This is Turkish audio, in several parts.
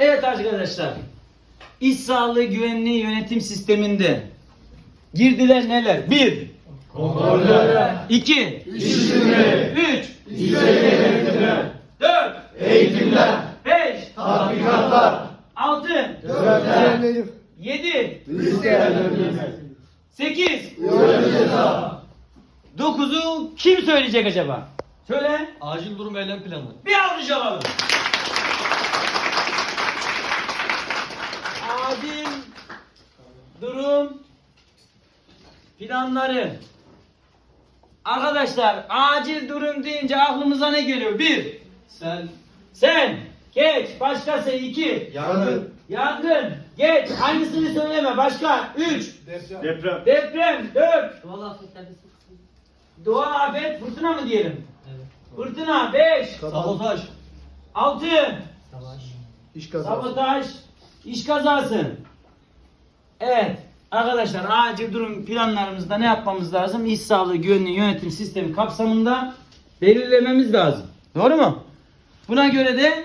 Evet arkadaşlar. İş sağlığı güvenliği yönetim sisteminde girdiler neler? Bir. Kontroller, iki, işlemleri, Üç. yönetimler, Dört. eğitimler, Beş. tatbikatlar, Altı. gözler, Yedi. değerlendirme, Sekiz. ceza, Dokuzu kim söyleyecek acaba? Söyle. Acil durum eylem planı. Bir alkış alalım. Acil durum planları. Arkadaşlar acil durum deyince aklımıza ne geliyor? Bir, Sen sen, geç, başkası iki, yangın, yangın, geç, hangisini söyleme, başka, üç, deprem, deprem, dört, doğal riski. doğal afet, fırtına mı diyelim? Evet. Fırtına, beş, Sabotaj. altı, Savaş. iş Sabotaj, iş kazası. Evet. Arkadaşlar acil durum planlarımızda ne yapmamız lazım? İş sağlığı güvenliği yönetim sistemi kapsamında belirlememiz lazım. Doğru mu? Buna göre de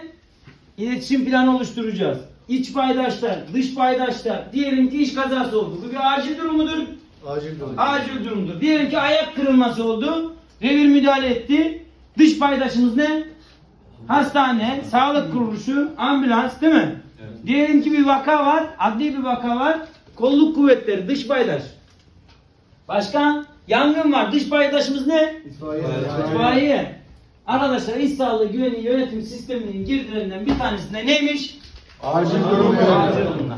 iletişim planı oluşturacağız. İç paydaşlar, dış paydaşlar. Diyelim ki iş kazası oldu. Bu bir acil durumudur. acil durum, Acil durumdur. Diyelim ki ayak kırılması oldu. Revir müdahale etti. Dış paydaşımız ne? Hastane, sağlık kuruluşu, ambulans değil mi? Diyelim ki bir vaka var, adli bir vaka var. Kolluk kuvvetleri, dış paydaş. Başka? Yangın var. Dış paydaşımız ne? itfaiye, İtfaiye. Arkadaşlar iş sağlığı güvenliği yönetim sisteminin girdilerinden bir tanesi de neymiş? acil durum Acil yönetimi. durumlar.